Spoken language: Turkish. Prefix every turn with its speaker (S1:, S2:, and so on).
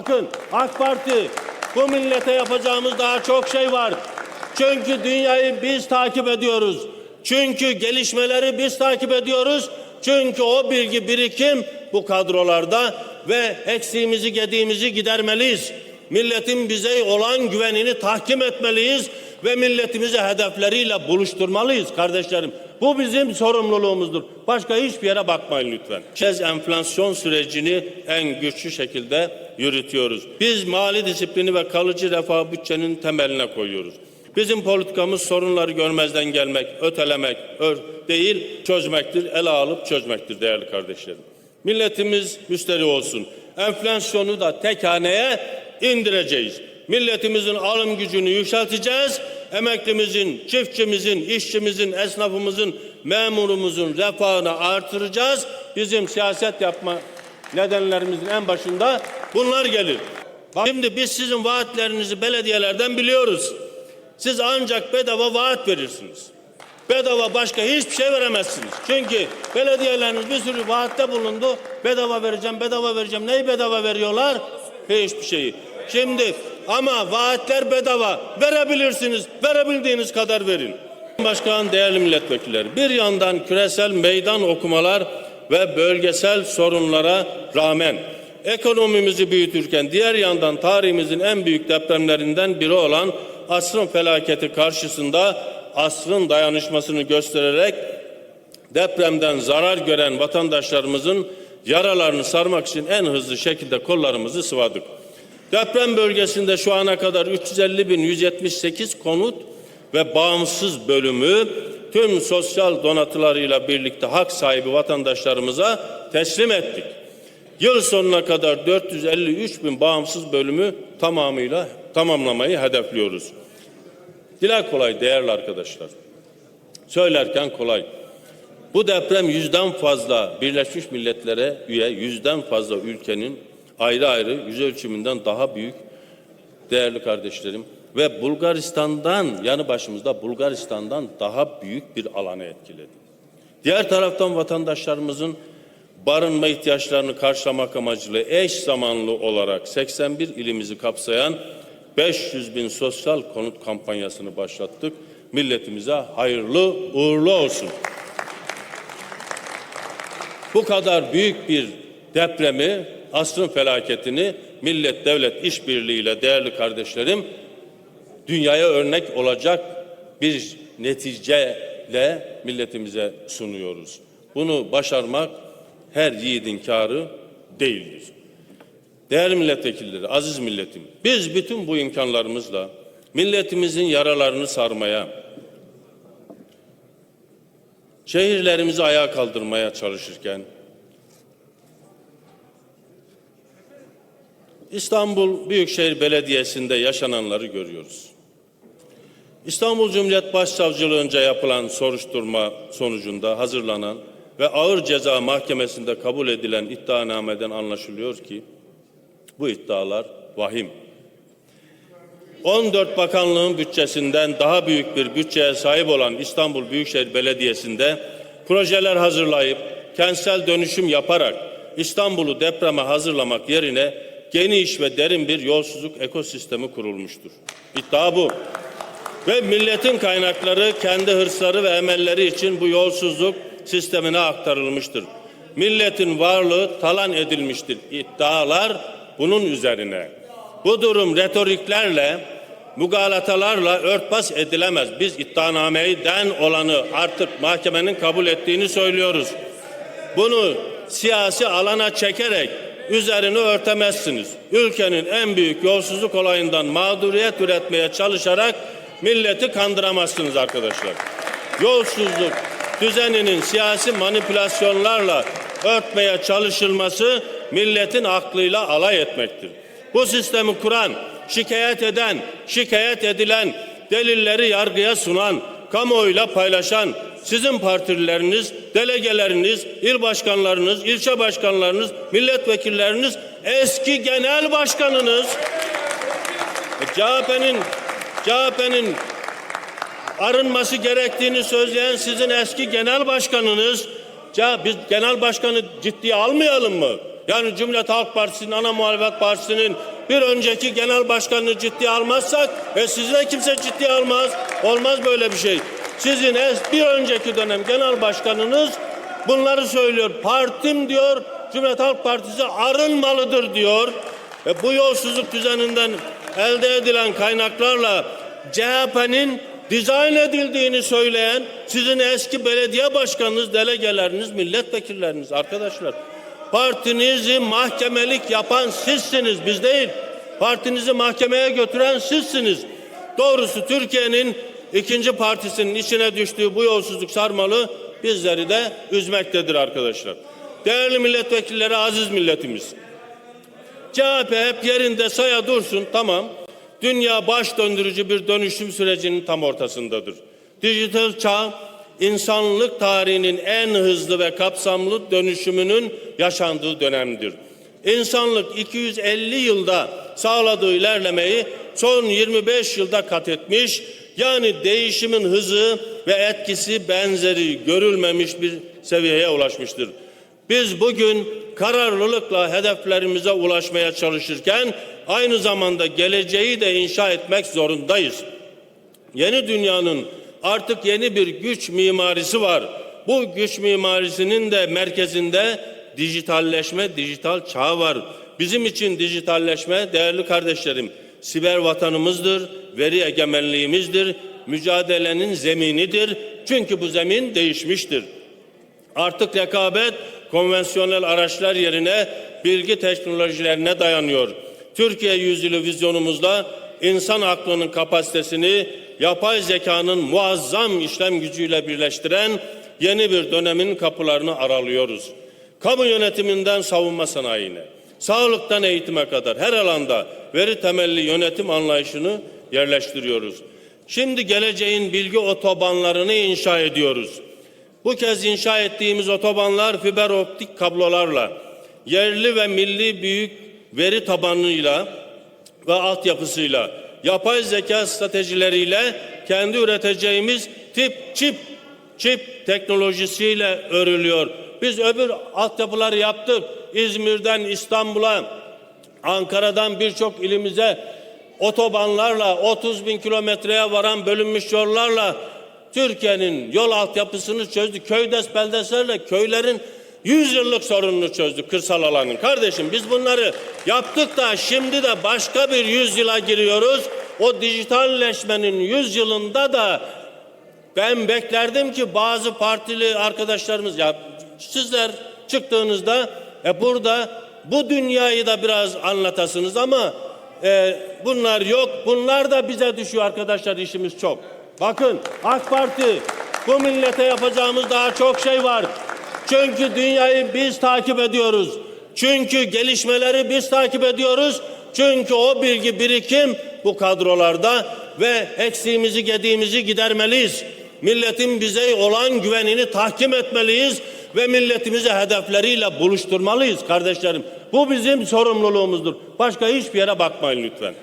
S1: Bakın AK Parti bu millete yapacağımız daha çok şey var. Çünkü dünyayı biz takip ediyoruz. Çünkü gelişmeleri biz takip ediyoruz. Çünkü o bilgi birikim bu kadrolarda ve eksiğimizi gediğimizi gidermeliyiz. Milletin bize olan güvenini tahkim etmeliyiz ve milletimizi hedefleriyle buluşturmalıyız kardeşlerim. Bu bizim sorumluluğumuzdur. Başka hiçbir yere bakmayın lütfen. Kez enflasyon sürecini en güçlü şekilde yürütüyoruz. Biz mali disiplini ve kalıcı refah bütçenin temeline koyuyoruz. Bizim politikamız sorunları görmezden gelmek, ötelemek değil, çözmektir, ele alıp çözmektir değerli kardeşlerim. Milletimiz müsteri olsun. Enflasyonu da tek haneye indireceğiz. Milletimizin alım gücünü yükselteceğiz. Emeklimizin, çiftçimizin, işçimizin, esnafımızın, memurumuzun refahını artıracağız. Bizim siyaset yapma nedenlerimizin en başında bunlar gelir. Şimdi biz sizin vaatlerinizi belediyelerden biliyoruz. Siz ancak bedava vaat verirsiniz. Bedava başka hiçbir şey veremezsiniz. Çünkü belediyeleriniz bir sürü vaatte bulundu. Bedava vereceğim, bedava vereceğim. Neyi bedava veriyorlar? Hiçbir şeyi. Şimdi ama vaatler bedava. Verebilirsiniz. Verebildiğiniz kadar verin. Başkan, değerli milletvekilleri, bir yandan küresel meydan okumalar ve bölgesel sorunlara rağmen ekonomimizi büyütürken diğer yandan tarihimizin en büyük depremlerinden biri olan asrın felaketi karşısında asrın dayanışmasını göstererek depremden zarar gören vatandaşlarımızın yaralarını sarmak için en hızlı şekilde kollarımızı sıvadık. Deprem bölgesinde şu ana kadar 350.178 konut ve bağımsız bölümü tüm sosyal donatılarıyla birlikte hak sahibi vatandaşlarımıza teslim ettik. Yıl sonuna kadar 453 bin bağımsız bölümü tamamıyla tamamlamayı hedefliyoruz. Dile kolay değerli arkadaşlar. Söylerken kolay. Bu deprem yüzden fazla Birleşmiş Milletler'e üye yüzden fazla ülkenin ayrı ayrı yüz ölçümünden daha büyük değerli kardeşlerim ve Bulgaristan'dan yanı başımızda Bulgaristan'dan daha büyük bir alanı etkiledi. Diğer taraftan vatandaşlarımızın barınma ihtiyaçlarını karşılamak amacıyla eş zamanlı olarak 81 ilimizi kapsayan 500 bin sosyal konut kampanyasını başlattık. Milletimize hayırlı uğurlu olsun. Bu kadar büyük bir depremi, asrın felaketini millet devlet işbirliğiyle değerli kardeşlerim dünyaya örnek olacak bir neticeyle milletimize sunuyoruz. Bunu başarmak her yiğidin kârı değildir. Değerli milletvekilleri, aziz milletim, biz bütün bu imkanlarımızla milletimizin yaralarını sarmaya, şehirlerimizi ayağa kaldırmaya çalışırken İstanbul Büyükşehir Belediyesi'nde yaşananları görüyoruz. İstanbul Cumhuriyet Başsavcılığınca yapılan soruşturma sonucunda hazırlanan ve ağır ceza mahkemesinde kabul edilen iddianameden anlaşılıyor ki bu iddialar vahim. 14 bakanlığın bütçesinden daha büyük bir bütçeye sahip olan İstanbul Büyükşehir Belediyesi'nde projeler hazırlayıp kentsel dönüşüm yaparak İstanbul'u depreme hazırlamak yerine geniş ve derin bir yolsuzluk ekosistemi kurulmuştur. İddia bu. Ve milletin kaynakları kendi hırsları ve emelleri için bu yolsuzluk sistemine aktarılmıştır. Milletin varlığı talan edilmiştir. İddialar bunun üzerine. Bu durum retoriklerle, mugalatalarla örtbas edilemez. Biz iddianameyden olanı artık mahkemenin kabul ettiğini söylüyoruz. Bunu siyasi alana çekerek üzerini örtemezsiniz. Ülkenin en büyük yolsuzluk olayından mağduriyet üretmeye çalışarak milleti kandıramazsınız arkadaşlar. Yolsuzluk düzeninin siyasi manipülasyonlarla örtmeye çalışılması milletin aklıyla alay etmektir. Bu sistemi kuran, şikayet eden, şikayet edilen, delilleri yargıya sunan, kamuoyuyla paylaşan sizin partilileriniz, delegeleriniz, il başkanlarınız, ilçe başkanlarınız, milletvekilleriniz, eski genel başkanınız, e, CHP'nin CHP'nin arınması gerektiğini söyleyen sizin eski genel başkanınız, ya biz genel başkanı ciddiye almayalım mı? Yani Cumhuriyet Halk Partisi'nin, ana muhalefet partisinin bir önceki genel başkanını ciddiye almazsak ve sizi de kimse ciddiye almaz. Olmaz böyle bir şey. Sizin es- bir önceki dönem genel başkanınız bunları söylüyor. Partim diyor Cumhuriyet Halk Partisi arınmalıdır diyor. Ve bu yolsuzluk düzeninden elde edilen kaynaklarla CHP'nin dizayn edildiğini söyleyen sizin eski belediye başkanınız, delegeleriniz, milletvekilleriniz arkadaşlar. Partinizi mahkemelik yapan sizsiniz, biz değil. Partinizi mahkemeye götüren sizsiniz. Doğrusu Türkiye'nin ikinci partisinin içine düştüğü bu yolsuzluk sarmalı bizleri de üzmektedir arkadaşlar. Değerli milletvekilleri, aziz milletimiz. CHP hep yerinde saya dursun tamam. Dünya baş döndürücü bir dönüşüm sürecinin tam ortasındadır. Dijital çağ insanlık tarihinin en hızlı ve kapsamlı dönüşümünün yaşandığı dönemdir. İnsanlık 250 yılda sağladığı ilerlemeyi son 25 yılda kat etmiş. Yani değişimin hızı ve etkisi benzeri görülmemiş bir seviyeye ulaşmıştır. Biz bugün kararlılıkla hedeflerimize ulaşmaya çalışırken aynı zamanda geleceği de inşa etmek zorundayız. Yeni dünyanın artık yeni bir güç mimarisi var. Bu güç mimarisinin de merkezinde dijitalleşme, dijital çağ var. Bizim için dijitalleşme değerli kardeşlerim siber vatanımızdır, veri egemenliğimizdir, mücadelenin zeminidir. Çünkü bu zemin değişmiştir. Artık rekabet konvansiyonel araçlar yerine bilgi teknolojilerine dayanıyor. Türkiye yüzyılı vizyonumuzda insan aklının kapasitesini yapay zekanın muazzam işlem gücüyle birleştiren yeni bir dönemin kapılarını aralıyoruz. Kamu yönetiminden savunma sanayine, sağlıktan eğitime kadar her alanda veri temelli yönetim anlayışını yerleştiriyoruz. Şimdi geleceğin bilgi otobanlarını inşa ediyoruz. Bu kez inşa ettiğimiz otobanlar fiber optik kablolarla, yerli ve milli büyük veri tabanıyla ve altyapısıyla, yapay zeka stratejileriyle kendi üreteceğimiz tip çip çip teknolojisiyle örülüyor. Biz öbür altyapıları yaptık. İzmir'den İstanbul'a, Ankara'dan birçok ilimize otobanlarla 30 bin kilometreye varan bölünmüş yollarla Türkiye'nin yol altyapısını çözdük. Köydes beldeslerle köylerin 100 yıllık sorununu çözdük kırsal alanın. Kardeşim biz bunları yaptık da şimdi de başka bir yüzyıla giriyoruz. O dijitalleşmenin yüzyılında da ben beklerdim ki bazı partili arkadaşlarımız ya sizler çıktığınızda e, burada bu dünyayı da biraz anlatasınız ama e, bunlar yok. Bunlar da bize düşüyor arkadaşlar işimiz çok. Bakın AK Parti bu millete yapacağımız daha çok şey var. Çünkü dünyayı biz takip ediyoruz. Çünkü gelişmeleri biz takip ediyoruz. Çünkü o bilgi birikim bu kadrolarda ve eksiğimizi gediğimizi gidermeliyiz. Milletin bize olan güvenini tahkim etmeliyiz ve milletimizi hedefleriyle buluşturmalıyız kardeşlerim. Bu bizim sorumluluğumuzdur. Başka hiçbir yere bakmayın lütfen.